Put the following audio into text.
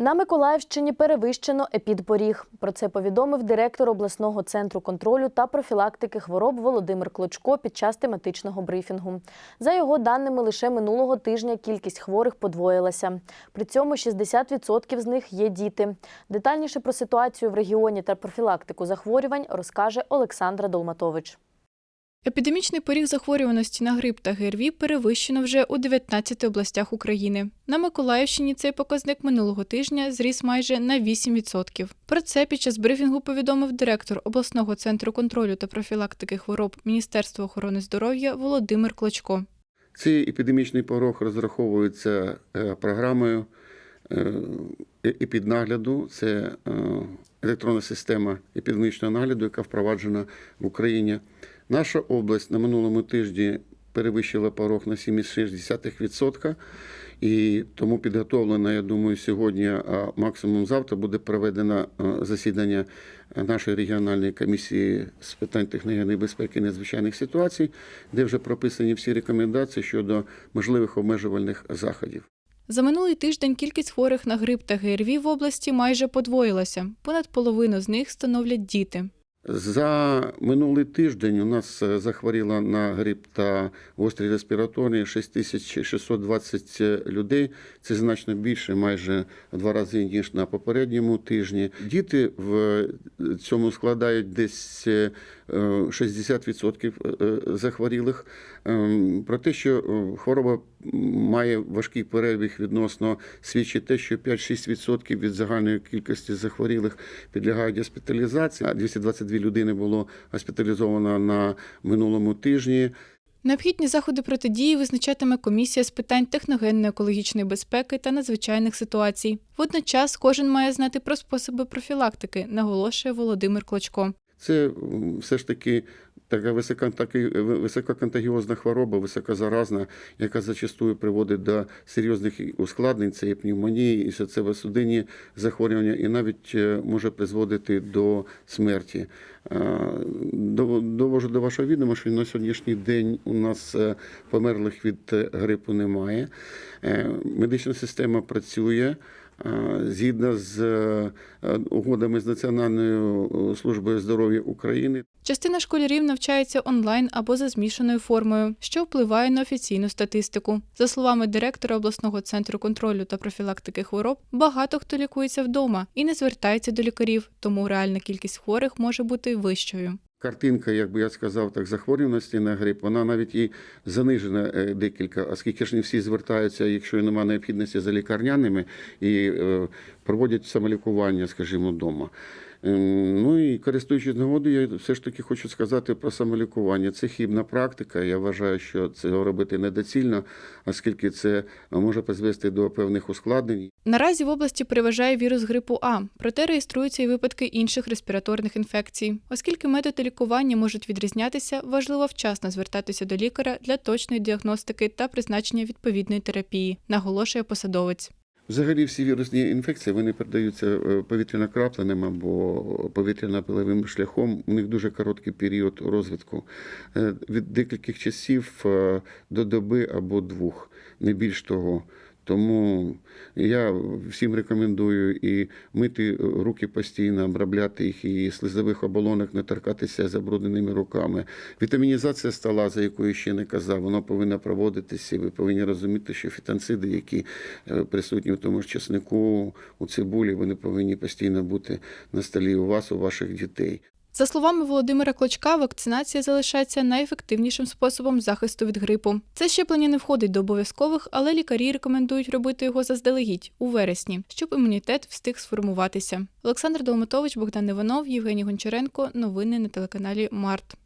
На Миколаївщині перевищено епідпоріг. Про це повідомив директор обласного центру контролю та профілактики хвороб Володимир Клочко під час тематичного брифінгу. За його даними, лише минулого тижня кількість хворих подвоїлася. При цьому 60% з них є діти. Детальніше про ситуацію в регіоні та профілактику захворювань розкаже Олександра Долматович. Епідемічний поріг захворюваності на грип та ГРВІ перевищено вже у 19 областях України. На Миколаївщині цей показник минулого тижня зріс майже на 8%. Про це під час брифінгу повідомив директор обласного центру контролю та профілактики хвороб Міністерства охорони здоров'я Володимир Клочко. Цей епідемічний порог розраховується е, програмою епіднагляду. Це е, електронна система епідемічного нагляду, яка впроваджена в Україні. Наша область на минулому тижні перевищила порог на 7,6%. І тому підготовлена, я думаю, сьогодні, а максимум завтра буде проведено е, засідання нашої регіональної комісії з питань техногенної безпеки і надзвичайних ситуацій, де вже прописані всі рекомендації щодо можливих обмежувальних заходів. За минулий тиждень кількість хворих на грип та ГРВІ в області майже подвоїлася. Понад половину з них становлять діти. За минулий тиждень у нас захворіла захворіло на грип та гострі респіраторні 6620 людей. Це значно більше, майже два рази ніж на попередньому тижні. Діти в цьому складають десь е, 60% захворілих. Ем, Про те, що е, хвороба має важкий перебіг відносно свідчить те, що 5-6% від загальної кількості захворілих підлягають госпіталізації. А 222 людини було госпіталізовано на минулому тижні. Необхідні заходи протидії визначатиме комісія з питань техногенно-екологічної безпеки та надзвичайних ситуацій. Водночас кожен має знати про способи профілактики, наголошує Володимир Клочко. Це все ж таки така висококонтагіозна хвороба, високозаразна, яка зачастую приводить до серйозних ускладнень, це і пневмонії, і серцево-судинні захворювання, і навіть е, може призводити до смерті. Е, Довожу до вашого відома, що на сьогоднішній день у нас е, померлих від грипу немає. Медична система працює. Е, Згідно з е, угодами з Національною е, службою здоров'я України, Частина школярів навчається онлайн або за змішаною формою, що впливає на офіційну статистику. За словами директора обласного центру контролю та профілактики хвороб, багато хто лікується вдома і не звертається до лікарів, тому реальна кількість хворих може бути вищою. Картинка, як би я сказав, так захворюваності на грип, вона навіть і занижена е, декілька, оскільки ж не всі звертаються, якщо немає необхідності за лікарняними і е, проводять самолікування, скажімо, вдома. Ем, Ну і користуючись нагодою, я все ж таки хочу сказати про самолікування. Це хібна практика. Я вважаю, що цього робити недоцільно, оскільки це може призвести до певних ускладнень. Наразі в області переважає вірус грипу А, проте реєструються і випадки інших респіраторних інфекцій. Оскільки методи лікування можуть відрізнятися, важливо вчасно звертатися до лікаря для точної діагностики та призначення відповідної терапії, наголошує посадовець. Взагалі всі вірусні інфекції вони передаються е, повітряно-крапленим або повітряно-пиловим шляхом. У них дуже короткий період розвитку Е, від декількох часів е, до доби або двох, не більш того. Тому я всім рекомендую і мити руки постійно, обробляти їх і слизових оболонок не торкатися забрудненими руками. Вітамінізація стола, за якою ще не казав, вона повинна проводитися. Ви повинні розуміти, що фітонциди, які е, присутні в тому ж чеснику, у цибулі, вони повинні постійно бути на столі у вас, у ваших дітей. За словами Володимира Клочка, вакцинація залишається найефективнішим способом захисту від грипу. Це щеплення не входить до обов'язкових, але лікарі рекомендують робити його заздалегідь у вересні, щоб імунітет встиг сформуватися. Олександр Долматович, Богдан Іванов, Євгеній Гончаренко. Новини на телеканалі Март.